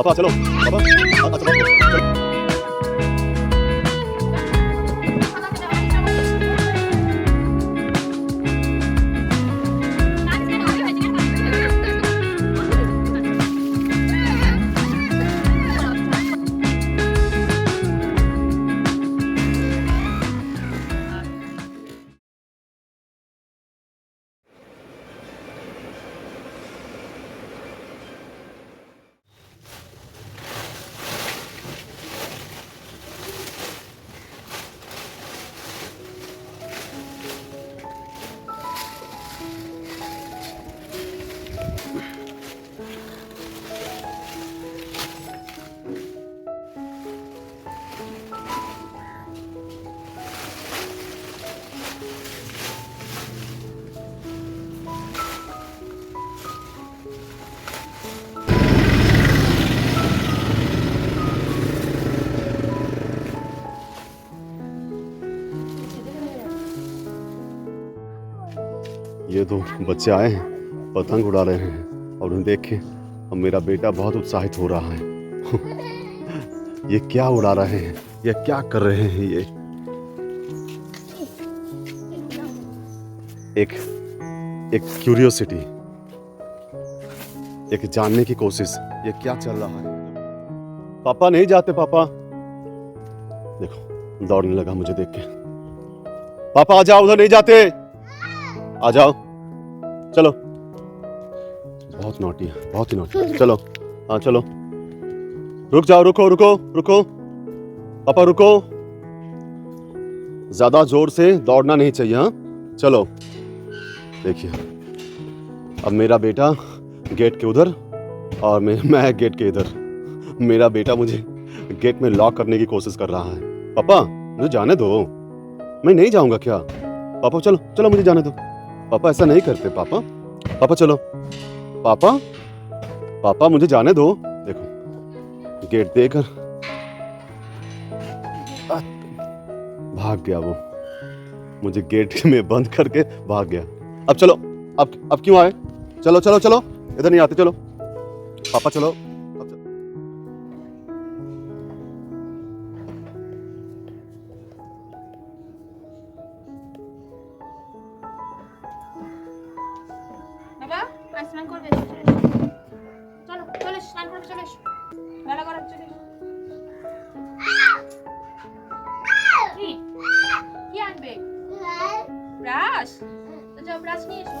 好吧，走喽。好吧，好。ये दो बच्चे आए हैं, पतंग उड़ा रहे हैं और उन्हें देख अब मेरा बेटा बहुत उत्साहित हो रहा है। ये क्या उड़ा रहे हैं, ये क्या कर रहे हैं ये? एक एक क्यूरियोसिटी एक जानने की कोशिश, ये क्या चल रहा है? पापा नहीं जाते पापा। देखो, दौड़ने लगा मुझे देख के। पापा आ जाओ, उधर नहीं जाते। आ जाओ। चलो। बहुत नोटी है, बहुत ही नोटी चलो। हाँ चलो। रुक जाओ, रुको रुको रुको। पापा, रुको। ज़्यादा ज़ोर से दौड़ना नहीं चाहिए हाँ? चलो। देखिए, अब मेरा बेटा गेट के उधर और मैं मैं गेट के इधर। मेरा बेटा मुझे गेट में लॉक करने की कोशिश कर रहा है। पापा, मुझे जाने दो। मैं नहीं जाऊँगा क्या? पापा, चलो चलो, मुझे जाने दो। पापा ऐसा नहीं करते, पापा। पापा, चलो। पापा पापा, मुझे जाने दो। देखो, गेट देकर। भाग गया वो। मुझे गेट में बंद करके भाग गया। अब चलो, अब अब क्यों आए? चलो चलो चलो। इधर नहीं आते, चलो। पापा, चलो। স্নান করবে? চলো, চলে, স্নান করবে, চলে এসো। বেলা করার চলে কি আনবে? ব্রাশ? তো যাও, ব্রাশ নিয়ে এসো।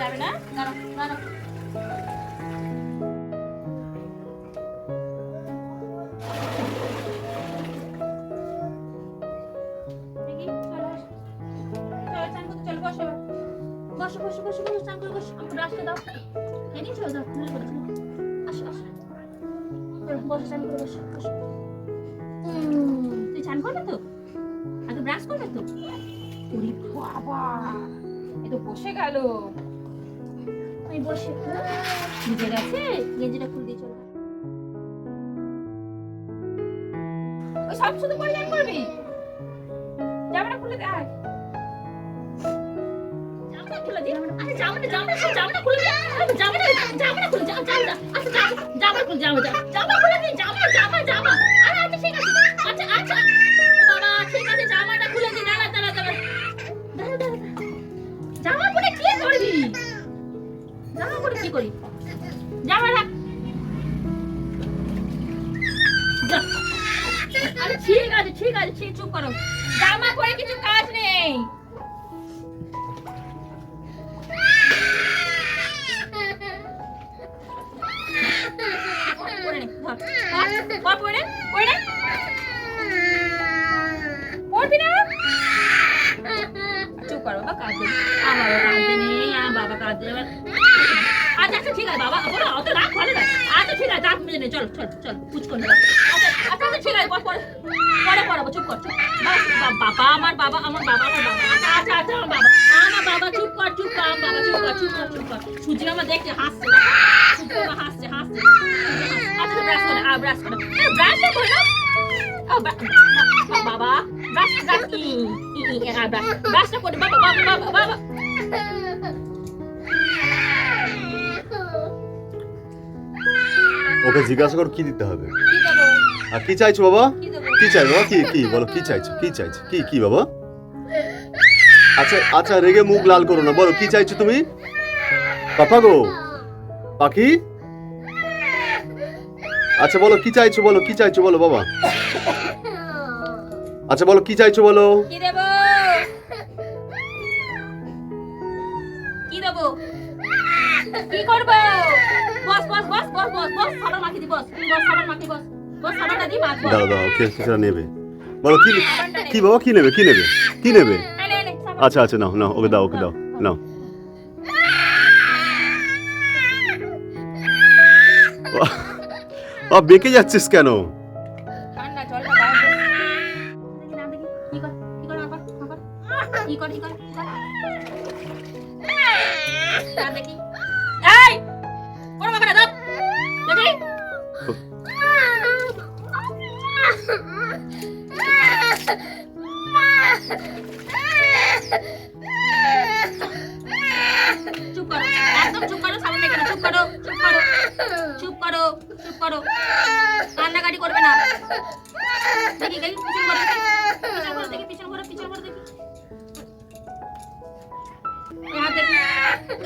যাবে না? চলো। চলো, চলো, বসো। বসো, বসো, বসো, চান করে বসো। আমাকে ব্রাশটা দাও। এই নিয়েছো? দাও, ধরে বলেছ। আসো, আসো। চলো, বসো, চান করে বসো, বসো। তুই চান করবে তো আগে ব্রাশ করবে তো বাবা এ তো বসে গেল আমি বসে ভিজে গেছে? গেঞ্জিটা খুলে দিয়ে চলে ওই সব শুধু পরে চান করবি? জামাটা খুলে দে, আয়। জামাটা খুলে দে। আরে জামাটা জামাটা জামাটা খুলে দে। জামাটা জামাটা খুলে জামা জামাটা আচ্ছা জামা জামা খুলে জামা জামা জামা খুলে দে। জামা জামা জামা। আরে আচ্ছা ঠিক আছে। আচ্ছা আচ্ছা। কি করি? চুপ করো। কাজ নেই। চুপ করো বাবা কাঁদবে। নেই বাবা কাঁদবে আচ্ছা আচ্ছা ঠিক আছে, বাবা বলো অত রাগ ভালো না আচ্ছা ঠিক আছে রাগ মেনে নে, চল চল চল, কুচ করে আচ্ছা আচ্ছা আচ্ছা ঠিক আছে পরে পরে পড়াবো, চুপ কর বাবা, আমার বাবা আমার বাবা আমার বাবা। আচ্ছা আচ্ছা আচ্ছা আমার বাবা আমার বাবা, চুপ কর চুপ কর, আমার বাবা, চুপ কর চুপ কর চুপ কর। সুজি মামা দেখছে, হাসছে সুজি মামা হাসছে হাসছে। আচ্ছা ব্রাশ করে আ ব্রাশ করে ব্রাশটা করে না বাবা ব্রাশ ব্রাশ ই ই ব্রাশ ব্রাশটা করে বাবা বাবা বাবা বাবা। ওকে জিজ্ঞাসা কর কি দিতে হবে? আর কি চাইছো বাবা? কি চাই বাবা? কি কি? বলো কি চাইছো? কি চাইছো? কি কি বাবা? আচ্ছা আচ্ছা রেগে মুখ লাল করো না। বলো কি চাইছো তুমি? পাপা গো। পাখি? আচ্ছা বলো কি চাইছো বলো কি চাইছো বলো বাবা? আচ্ছা বলো কি চাইছো বলো? কি দেব? কি দেব? কি করব? বস বস বস বস বস বস সাবান মাখি দি বস বস সাবান মাখি বস বস সাবানটা দি মাখ দাও দাঁড়াও কে সেটা নেবে? বলো কি কি বাবা কি নেবে কি নেবে? কি নেবে? আচ্ছা আচ্ছা নাও নাও ওকে দাও ওকে দাও নাও। ও বেঁকে যাচ্ছিস কেন? চুপ করো, একদম চুপ করো, সামনে মেখে না, চুপ করো চুপ করো চুপ করো চুপ করো। কান্নাকাটি করবে না। দেখি দেখি, পিছন করে দেখি, পিছন করে পিছন করে দেখি।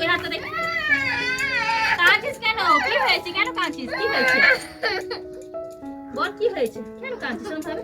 এই কেন? কি হয়েছে? কেন কাঁদছিস? কি হয়েছে? বল, কি হয়েছে? কেন শোন তাহলে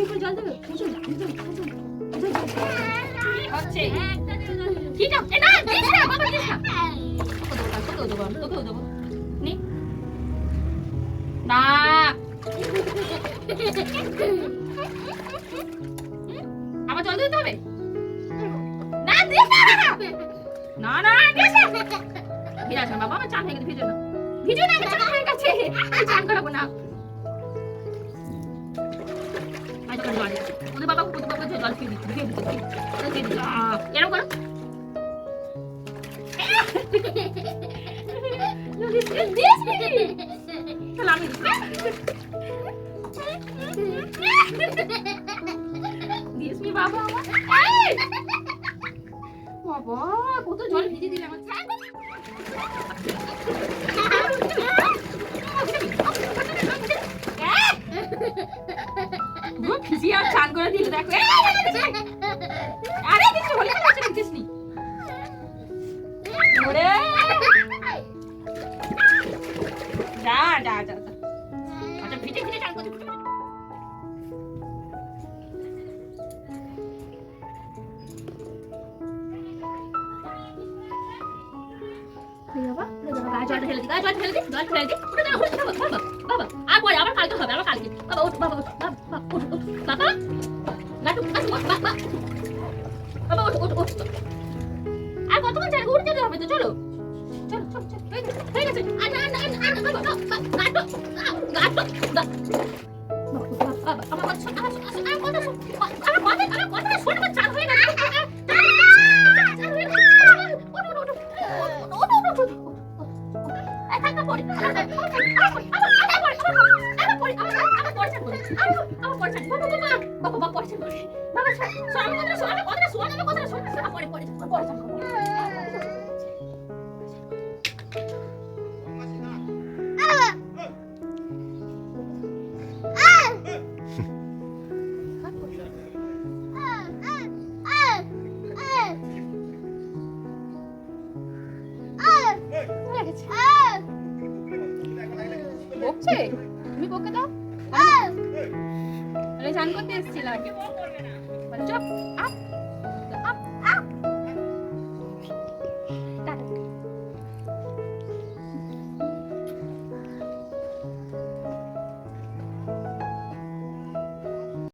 করে জল দেবে? হচ্ছে? কি দাও? না, দিস না, বাবা দিস না। তোকেও দেবো, তোকেও দেবো, নে। না। আবার জল দিতে হবে না দিস না না না দিস না ভিজে আছে বাবা আমার চান হয়ে গেছে ভিজে না ভিজে না আমার চান হয়ে গেছে চান করাবো না ওদের বাবা কত জল ভিজে দিলে আর চান করে দিল দেখো! আরে কিছু বলে না কিছু নি বাবা গায়ে জলটা ঢেলে দি গায়ে জল ঢেলে দি, জল ঢেলে দি। উঠে দাঁড়া, উঠে বাবা বাবা আর পরে আবার কালকে হবে, আবার আমার কথা আমার কথা আমার কথা বকছে? তুমি বকে দাও। হ্যাঁ। আরে স্নান করতে এসেছিলাম। চুপ আপ।